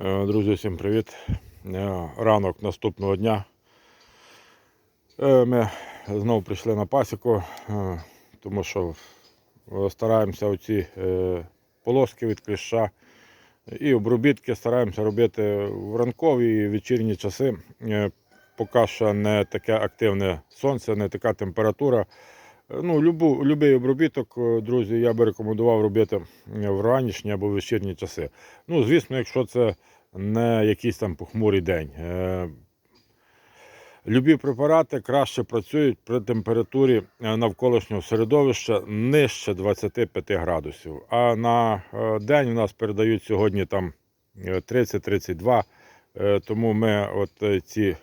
Е, Друзі, всім привіт. Е, Ранок наступного дня. Е, Ми знову прийшли на пасіку, тому що стараємося оці полоски від кліща і обробітки стараємося робити в ранкові і вечірні часи. Поки що не таке активне сонце, не така температура. Е, Ну, любу, любий обробіток, е, друзі, я би рекомендував робити е, в ранішні або вечірні часи. Ну, звісно, якщо це не якийсь там похмурий день. Любі препарати краще працюють при температурі навколишнього середовища нижче 25 градусів. А на день у нас передають сьогодні там е, 30-32. Е, Тому ми от ці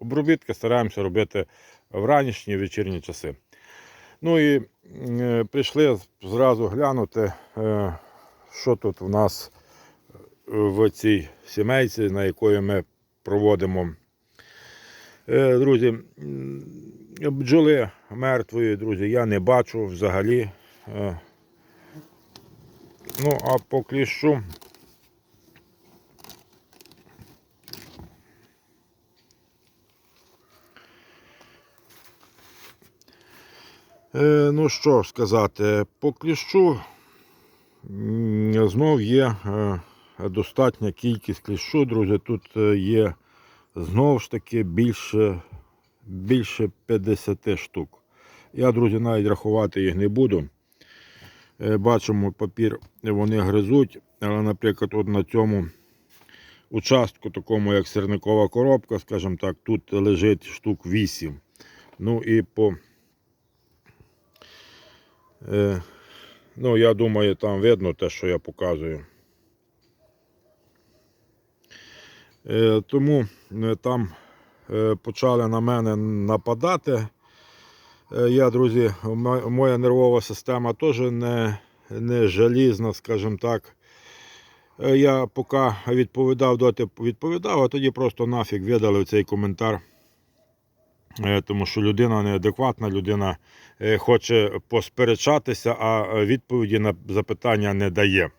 обробітки стараємося робити в ранішні вечірні часи. Ну і е, прийшли зразу глянути, е, що тут в нас в цій сімейці, на якої ми проводимо. Е, Друзі, бджоли мертвої, друзі, я не бачу взагалі. Е, Ну, а по кліщу. Ну що сказати, по кліщу знов є е, достатня кількість кліщу, друзі. Тут е, є знову ж таки більше, більше 50 штук. Я, друзі, навіть рахувати їх не буду. Е, Бачимо, папір вони гризуть, але, наприклад, от на цьому участку, такому як сирникова коробка, скажімо так, тут лежить штук 8. Ну і по Е, ну, я думаю, там видно те, що я показую. Е, тому е, там е, почали на мене нападати. Е, я, друзі, моя нервова система теж не, не желізна, скажімо так. Е, Я поки відповідав, доти відповідав, а тоді просто нафіг видалив цей коментар. Е, Тому що людина неадекватна, людина е, хоче посперечатися, а відповіді на запитання не дає.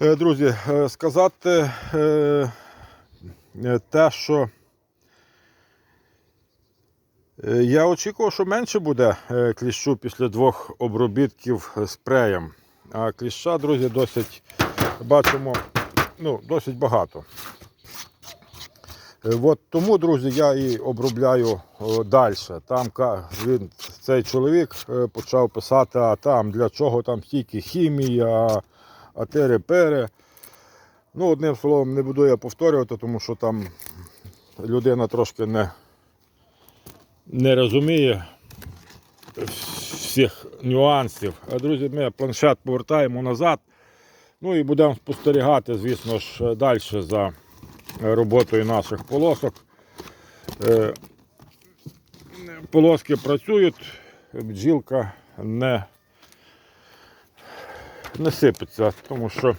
Е, Друзі, е, сказати е, е, те, що е, я очікував, що менше буде е, кліщу після двох обробітків спреєм. А кліща, друзі, досить бачимо, ну, досить багато. Е, От тому, друзі, я і обробляю далі. Там він, цей чоловік е, почав писати, а там для чого там стільки хімії, а, тери-пери. Ну, одним словом, не буду я повторювати, тому що там людина трошки не, не розуміє всіх нюансів. А друзі, ми планшет повертаємо назад. Ну і будемо спостерігати, звісно ж, далі за роботою наших полосок. Е, Полоски працюють, бджілка не, не сипеться, тому що е,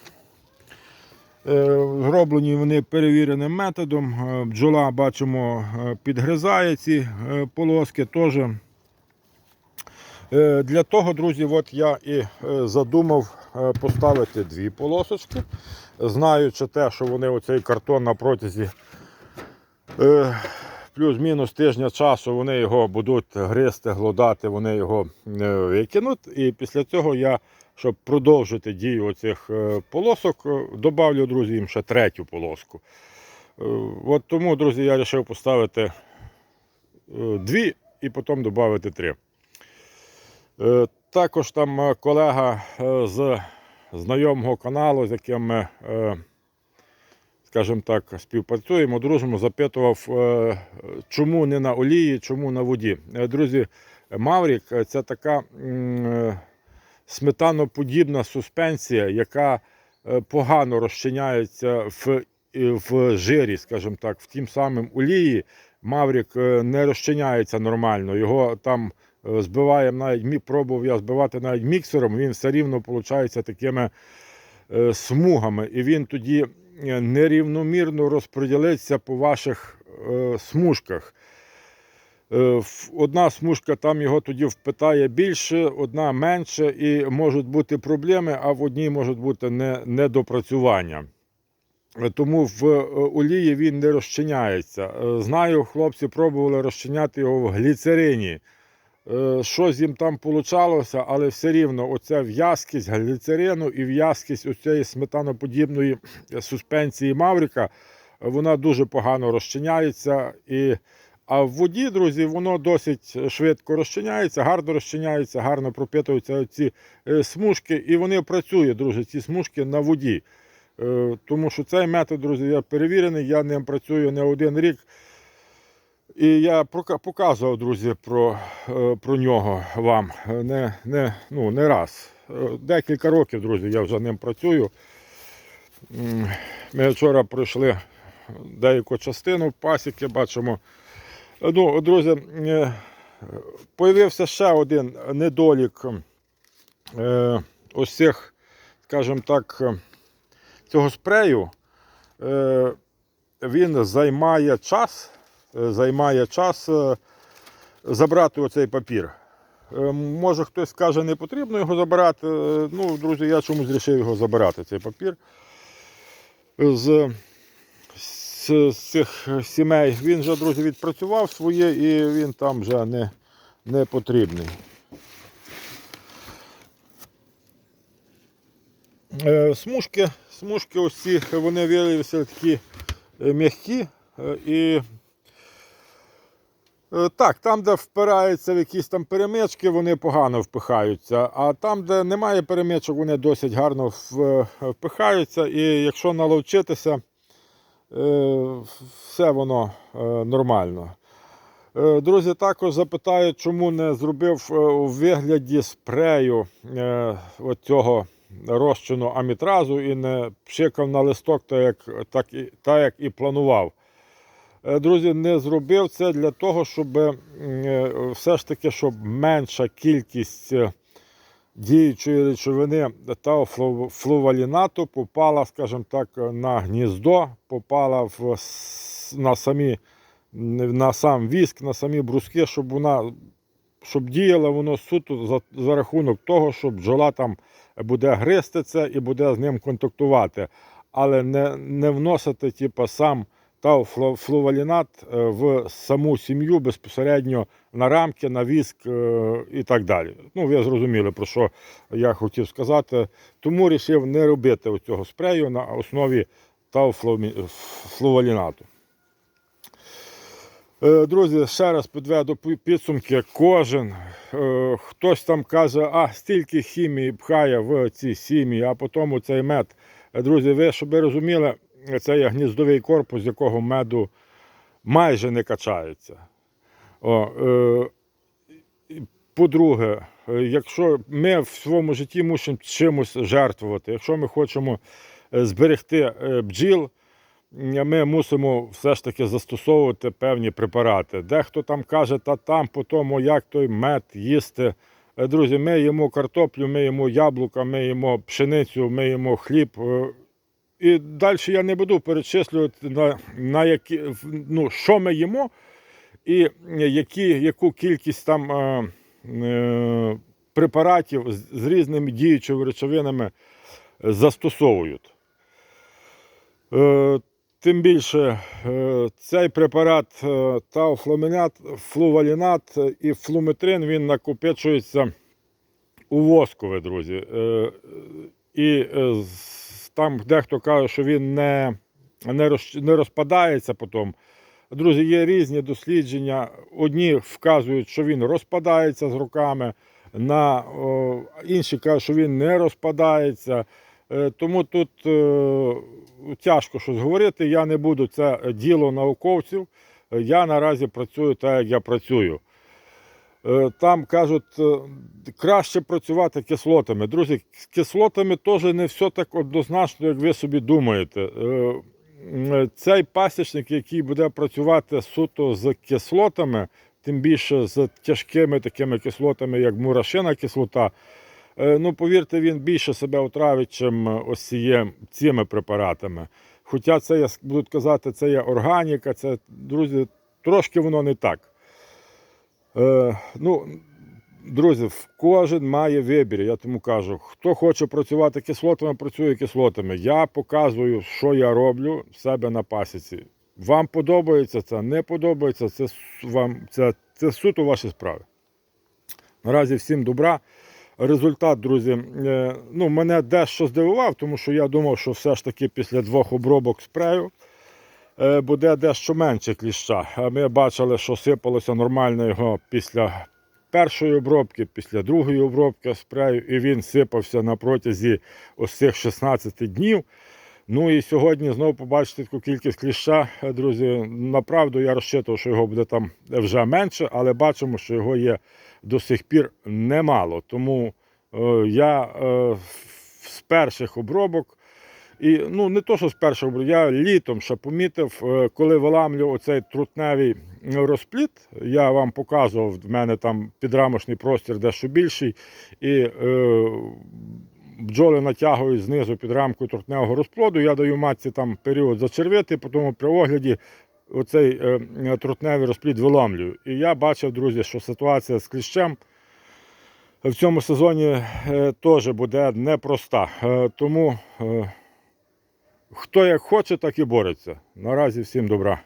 зроблені вони перевіреним методом. Е, Бджола, бачимо, підгризає ці полоски теж. Е, Для того, друзі, от я і е, задумав е, поставити дві полосочки, знаючи те, що вони оцей картон на протязі плюс-мінус тижня часу вони його будуть гризти, глодати, вони його викинуть. І після цього я, щоб продовжити дію оцих е, полосок, добавлю, друзі, їм ще третю полоску. От тому, друзі, я вирішив поставити дві і потім додати три. Е, Також там е, колега е, з знайомого каналу, з яким ми, скажімо так, співпрацюємо, дружимо, запитував, чому не на олії, чому на воді. Друзі, Маврік це така сметаноподібна суспенсія, яка погано розчиняється в, в жирі, скажімо так, в тім самим олії. Маврік не розчиняється нормально. Його там збиваємо навіть пробував я збивати навіть міксером, він все рівно виходить такими е, смугами. І він тоді е, нерівномірно розподілиться по ваших е, смужках. Е, Одна смужка там його тоді впитає більше, одна менше, і можуть бути проблеми, а в одній можуть бути недопрацювання. Е, Тому в е, олії він не розчиняється. Е, Знаю, хлопці пробували розчиняти його в гліцерині. Е, Щось їм там получалося, але все рівно оця в'язкість гліцерину і в'язкість оцієї сметаноподібної суспенсії Маврика, е, вона дуже погано розчиняється. І, а в воді, друзі, воно досить швидко розчиняється, гарно розчиняється, гарно пропитуються ці смужки, і вони працюють, друзі, ці смужки на воді. Е, Тому що цей метод, друзі, я перевірений, я ним працюю не один рік. І я показував, друзі, про, е, про нього вам не, не, ну, не раз. Е, Декілька років, друзі, я вже ним працюю. Ми вчора пройшли деяку частину пасіки, бачимо. Е, Ну, друзі, е, появився ще один недолік е, ось цих, скажімо так, е, цього спрею. Е, Він займає час, е, займає час е, забрати оцей папір. Е, Може хтось скаже, не потрібно його забирати. Е, Ну, друзі, я чомусь вирішив його забирати, цей папір. З, з, з цих сімей він вже, друзі, відпрацював своє і він там вже не, не потрібний. Е, Смужки, смужки ось ці, вони виявилися такі е, м'які е, і Е, Так, там, де впираються в якісь там перемички, вони погано впихаються. А там, де немає перемичок, вони досить гарно впихаються. І якщо наловчитися, е, все воно е, нормально. Е, Друзі, також запитають, чому не зробив е, у вигляді спрею е, цього розчину амітразу і не пшикав на листок, так як, так, так як і планував. Е, Друзі, не зробив це для того, щоб е, все ж таки, щоб менша кількість е, діючої речовини та флу- флувалінату попала, скажімо так, на гніздо, попала в, на, самі, на сам віск, на самі бруски, щоб вона щоб діяло воно суто за, за рахунок того, що бджола там буде гризти це і буде з ним контактувати, але не, не вносити типу, сам тауфлувалінат е, в саму сім'ю безпосередньо на рамки, на віск е, і так далі. Ну, ви зрозуміли, про що я хотів сказати. Тому вирішив не робити цього спрею на основі тауфлувалінату. Е, Друзі, ще раз підведу підсумки. Кожен хтось там каже, а стільки хімії пхає в ці сім'ї, а потім цей мед. Друзі, ви щоб ви розуміли, це є гніздовий корпус, з якого меду майже не качається. О, е, по-друге, якщо ми в своєму житті мусимо чимось жертвувати, якщо ми хочемо е, зберегти е, бджіл, ми мусимо все ж таки застосовувати певні препарати. Дехто там каже, та там по тому, як той мед їсти. Е, Друзі, ми їмо картоплю, ми їмо яблука, ми їмо пшеницю, ми їмо хліб. І далі я не буду перечислювати, на, на які, ну, що ми їмо, і які, яку кількість там е, е, препаратів з, різними діючими речовинами застосовують. Е, тим більше е, цей препарат е, тауфламінат, флувалінат і флуметрин він накопичується у воскове, друзі. Е, і там дехто каже, що він не, не, роз, не розпадається потім. Друзі, є різні дослідження. Одні вказують, що він розпадається з роками, на, о, інші кажуть, що він не розпадається. Е, Тому тут е, тяжко щось говорити. Я не буду це діло науковців. Я наразі працюю так, як я працюю. Е, Там кажуть, е, краще працювати кислотами. Друзі, з кислотами теж не все так однозначно, як ви собі думаєте. Е, Цей пасічник, який буде працювати суто з кислотами, тим більше з тяжкими такими кислотами, як мурашина кислота, ну повірте, він більше себе отравить, чим ось цими препаратами. Хоча це, я будуть казати, це є органіка, це, друзі, трошки воно не так. Е, ну, друзі, кожен має вибір. Я тому кажу, хто хоче працювати кислотами, працює кислотами. Я показую, що я роблю в себе на пасіці. Вам подобається це, не подобається, це, вам, це, це суто ваші справи. Наразі всім добра. Результат, друзі, е, ну, мене дещо здивував, тому що я думав, що все ж таки після двох обробок спрею буде дещо менше кліща. Ми бачили, що сипалося нормально його після першої обробки, після другої обробки спрею, і він сипався на протязі ось цих 16 днів. Ну і сьогодні знову побачите таку кількість кліща, е, друзі. Направду я розчитував, що його буде там вже менше, але бачимо, що його є до сих пір немало. Тому е, я е, з перших обробок, і ну не то, що з обробок, я літом ще помітив, е, коли виламлював оцей трутневий розпліт, я вам показував, в мене там підрамочний простір дещо більший. І е, бджоли натягують знизу під рамку трутневого розплоду. Я даю матці там період зачервити, потім при огляді оцей е, трутневий розплід виламлюю. І я бачив, друзі, що ситуація з кліщем в цьому сезоні е, теж буде непроста. Е, тому хто як хоче, так і бореться. Наразі всім добра.